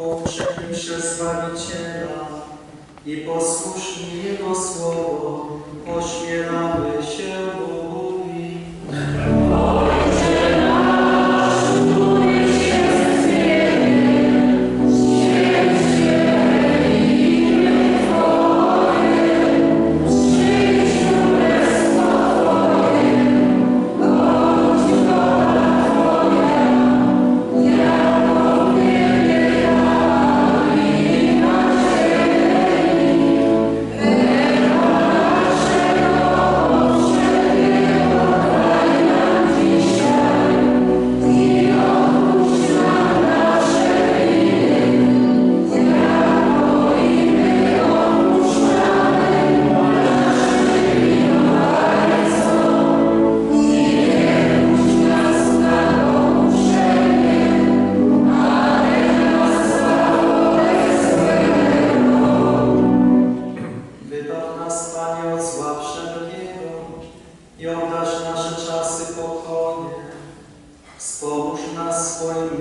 pouczeni przez Zbawiciela i posłuszni Jego Słowo, ośmielamy się mówić.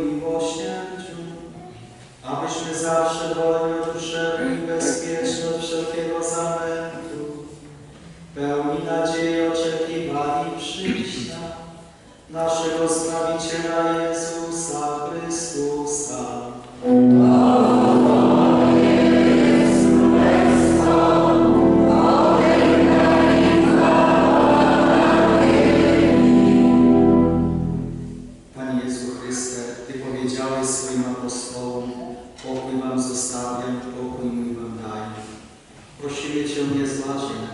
Miłosierdziu, abyśmy zawsze wolni od grzechów i bezpieczni od wszelkiego zamętu, pełni nadziei oczekiwali przyjścia naszego Zbawiciela Jezusa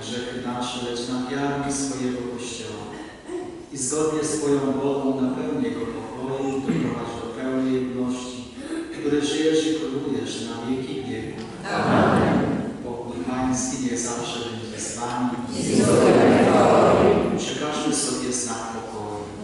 grzechy nasze, lecz na wiarę swojego Kościoła. I zgodnie z Twoją wolą napełnij Jego pokoju, doprowadź do pełnej jedności, który żyjesz i królujesz na wieki wieków. Amen. Pokój Pański niech zawsze będzie z Wami. Przekażmy sobie znak pokoju.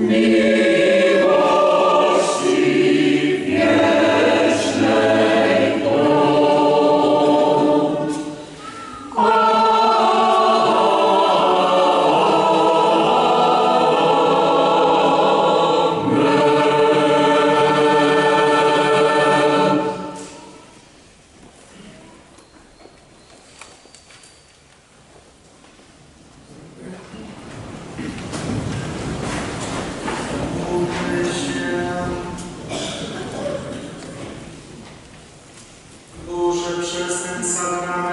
Me. Saranam.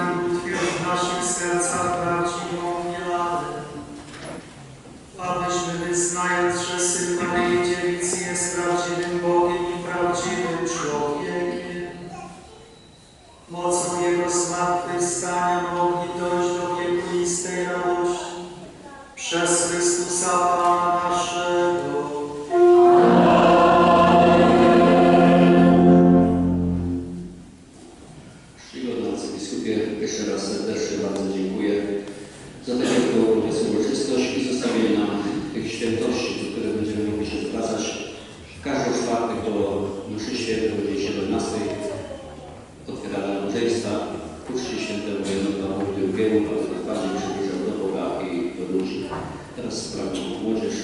Czwartek do mszy świętej o godzinie 17 otwierania nabożeństwa ku czci świętego Jana Pawła II, który najbardziej przybliżał do Boga i do ludzi. Teraz sprawę młodzież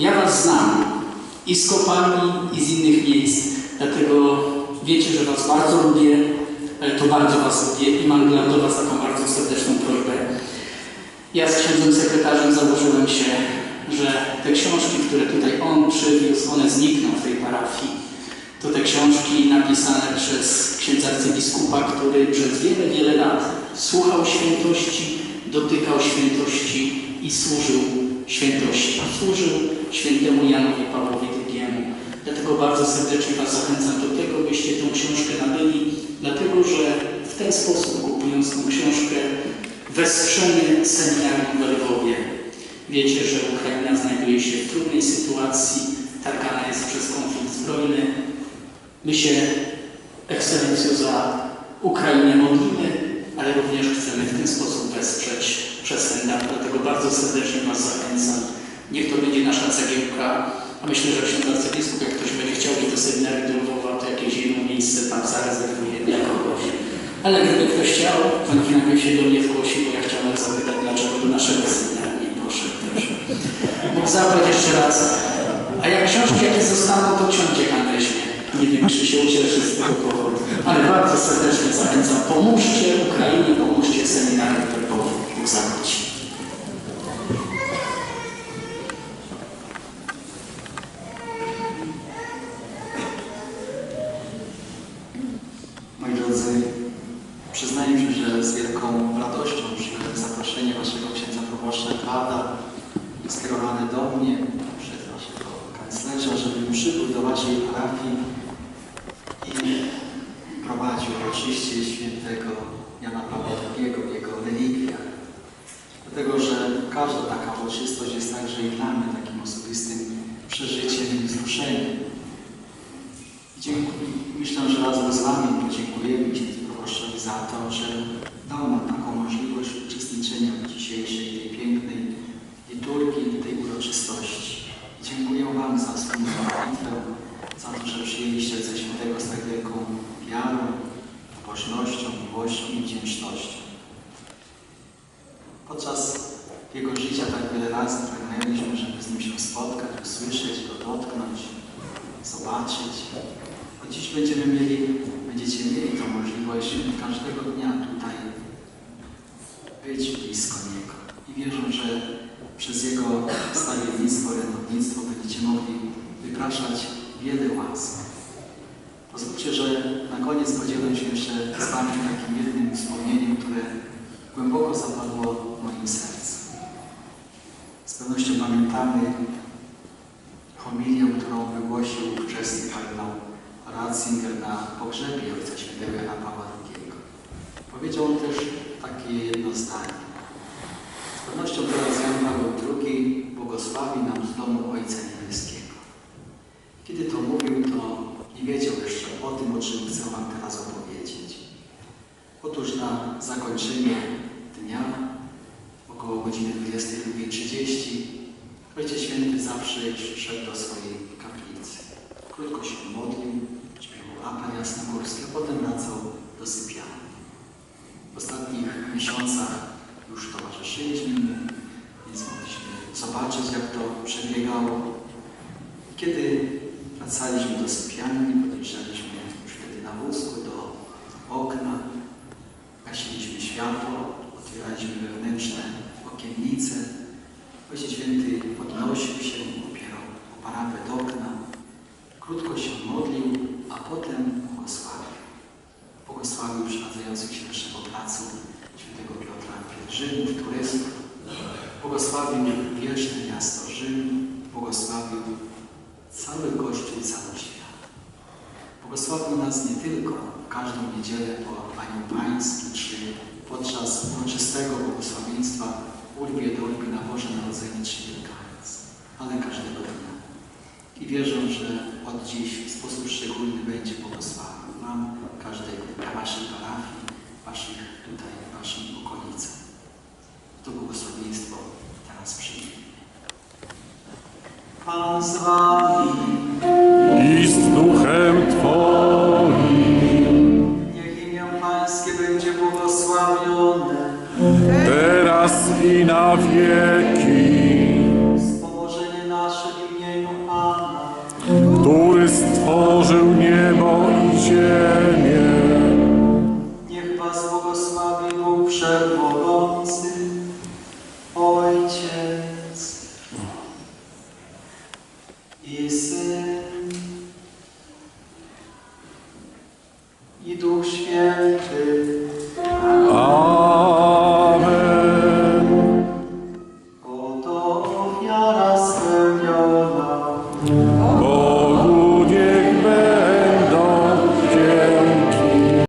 ja Was znam i z kopalni, i z innych miejsc, dlatego wiecie, że Was bardzo lubię, to bardzo Was lubię i mam dla Was taką bardzo serdeczną prośbę. Ja z księdzem sekretarzem założyłem się, że te książki, które tutaj on przywiózł, one znikną w tej parafii. To te książki napisane przez księdza arcybiskupa, który przez wiele, wiele lat słuchał świętości, dotykał świętości i służył świętości. Służył świętemu Janowi Pawłowi II. Dlatego bardzo serdecznie Was zachęcam do tego, byście tę książkę nabyli, dlatego że w ten sposób, kupując tę książkę, wesprzemy seminarium w Lwowie. Wiecie, że Ukraina znajduje się w trudnej sytuacji, targana jest przez konflikt zbrojny. My się, ekscelencjo, za Ukrainę modlimy, ale również chcemy w ten sposób wesprzeć przez ten dar. Dlatego bardzo serdecznie Was zachęcam. Niech to będzie nasza cegiełka, a myślę, że ksiądz arcybiskup, jak ktoś będzie chciał iść do seminarium do Lwowa, to jakieś jedno miejsce tam zarezerwuje dla kogoś. Ale gdyby ktoś chciał, niech najpierw się do mnie zgłosi, bo ja chciałem zapytać, dlaczego do naszego seminarium nie poszedł też. Mógł zabrać jeszcze raz. A jak książki jakie zostaną, to dziekan weźmie. Nie wiem, czy się ucieszy z tego powodu. Ale bardzo serdecznie zachęcam. Pomóżcie Ukrainie, pomóżcie seminarium Lwowi. examples każda taka uroczystość jest także i dla mnie takim osobistym przeżyciem i wzruszeniem. Dziękuję. Myślę, że razem z Wami podziękujemy księdzu proboszczowi za to, że dał nam taką możliwość uczestniczenia w dzisiejszej, tej pięknej liturgii, tej uroczystości. Dziękuję Wam za wspólną modlitwę, za to, że przyjęliście ze świętego z tak wielką wiarą, pobożnością, miłością i wdzięcznością. Podczas Jego życia tak wiele razy pragnęliśmy, żeby z Nim się spotkać, usłyszeć Go, dotknąć, zobaczyć. A dziś będziemy mieli, będziecie mieli tą możliwość każdego dnia tutaj być blisko Niego. I wierzę, że przez Jego stawiennictwo, renownictwo będziecie mogli wypraszać wiele łask. Pozwólcie, że na koniec podzielę się jeszcze z Wami takim jednym wspomnieniem, które głęboko zapadło w moim sercu. Z pewnością pamiętamy homilię, którą wygłosił ówczesny kardynał Ratzinger na pogrzebie Ojca Świętego Jana Pawła II. Powiedział on też takie jedno zdanie. Z pewnością teraz Jan Paweł II błogosławi nam z domu Ojca Niebieskiego. Kiedy to mówił, to nie wiedział jeszcze o tym, o czym chcę Wam teraz opowiedzieć. Otóż na zakończenie dnia, około godziny 22.30, Ojciec Święty zawsze szedł do swojej kaplicy. Krótko się modlił, śpiewał apel jasnogórski, a potem wracał do sypialni. W ostatnich miesiącach już towarzyszyliśmy więc mogliśmy zobaczyć, jak to przebiegało. Kiedy wracaliśmy do sypialni, podjeżdżaliśmy już wtedy na wózku do okna, gasiliśmy światło, otwieraliśmy wewnętrzne okiennice. Ojciec Święty podnosił się, opierał o parapet okna, krótko się modlił, a potem błogosławił. Błogosławił przechadzających się naszego placu świętego Piotra pielgrzymów, turystów. Błogosławił wieczne miasto Rzym, błogosławił cały Kościół, cały świat. Błogosławił nas nie tylko w każdą niedzielę po Anioł Pański, czy podczas uroczystego błogosławieństwa Urbie Dolby na Boże Narodzenie czy Wielkanoc, ale każdego dnia. I wierzę, że od dziś w sposób szczególny będzie błogosławił Wam, każdej Waszej parafii, Waszych tutaj, Waszym okolicach. To błogosławieństwo teraz przyjmijmy. Pan z Wami. i z duchem Twoim, Niech imię Pańskie będzie błogosławione. Teraz i na wieki,